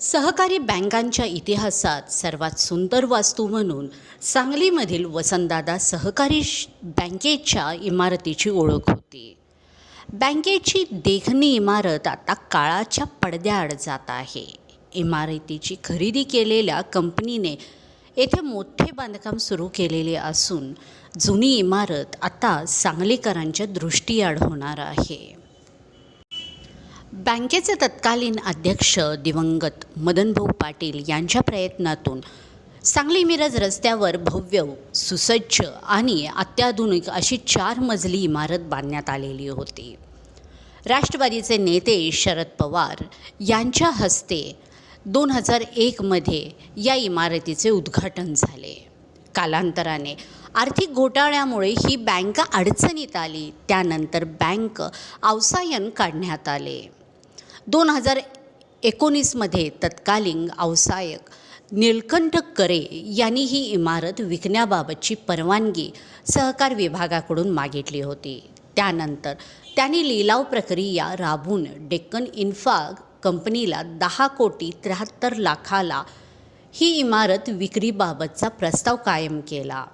सहकारी बँकांच्या इतिहासात सर्वात सुंदर वास्तू म्हणून सांगलीमधील वसंतदादा सहकारी श- बँकेच्या इमारतीची ओळख होती. बँकेची देखणी इमारत आता काळाच्या पडद्याआड जात आहे. इमारतीची खरेदी केलेल्या कंपनीने येथे मोठे बांधकाम सुरू केलेले असून जुनी इमारत आता सांगलीकरांच्या दृष्टीआड होणार आहे. बँकेचे तत्कालीन अध्यक्ष दिवंगत मदनभाऊ पाटील यांच्या प्रयत्नातून सांगली मिरज रस्त्यावर भव्य सुसज्ज आणि अत्याधुनिक अशी चार मजली इमारत बांधण्यात आलेली होती. राष्ट्रवादीचे नेते शरद पवार यांच्या हस्ते दोन हजार एकमध्ये या इमारतीचे उद्घाटन झाले. कालांतराने आर्थिक घोटाळ्यामुळे ही बँक अडचणीत आली. त्यानंतर बँक अवसायन काढण्यात आले. दोन हजार एकोणीसमध्ये तत्कालीन अवसायक निळकंठ करे यांनी ही इमारत विकण्याबाबतची परवानगी सहकार विभागाकडून मागितली होती. त्यानंतर त्यांनी लिलाव प्रक्रिया राबवून डेक्कन इन्फा कंपनीला दहा कोटी त्र्याहत्तर लाखाला ही इमारत विक्रीबाबतचा प्रस्ताव कायम केला.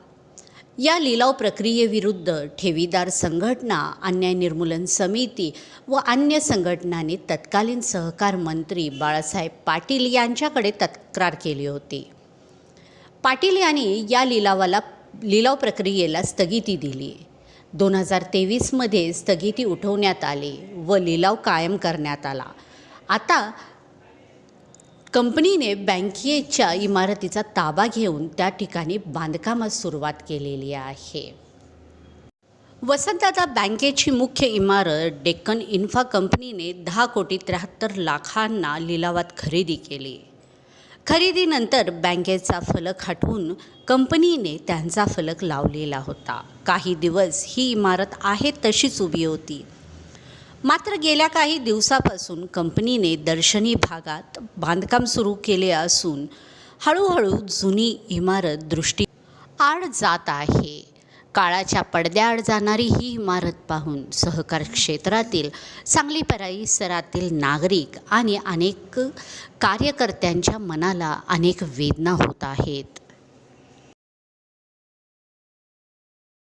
या लिलाव प्रक्रियेविरुद्ध ठेवीदार संघटना अन्याय निर्मूलन समिती व अन्य संघटनांनी तत्कालीन सहकार मंत्री बाळासाहेब पाटील यांच्याकडे तक्रार केली होती. पाटील यांनी या लिलावाला लिलाव प्रक्रियेला स्थगिती दिली. दोन हजार तेवीसमध्ये स्थगिती उठवण्यात आली व लिलाव कायम करण्यात आला. आता कंपनीने बँकेच्या इमारतीचा ताबा घेऊन त्या ठिकाणी बांधकामास सुरुवात केलेली आहे. वसंतदादा बँकेची मुख्य इमारत डेक्कन इन्फा कंपनीने दहा कोटी त्र्याहत्तर लाखांना लिलावात खरेदी केली. खरेदीनंतर बँकेचा फलक हटवून कंपनीने त्यांचा फलक लावलेला होता. काही दिवस ही इमारत आहे तशीच उभी होती. मात्र गेल्या काही दिवसापासून कंपनीने दर्शनी भागात बांधकाम सुरू केले असून हळूहळू जुनी इमारत दृष्टी आड जात आहे. काळाच्या पडद्याआड जाणारी ही इमारत पाहून सहकार क्षेत्रातील सांगली परिसरातील नागरिक आणि अनेक कार्यकर्त्यांच्या मनाला अनेक वेदना होत आहेत.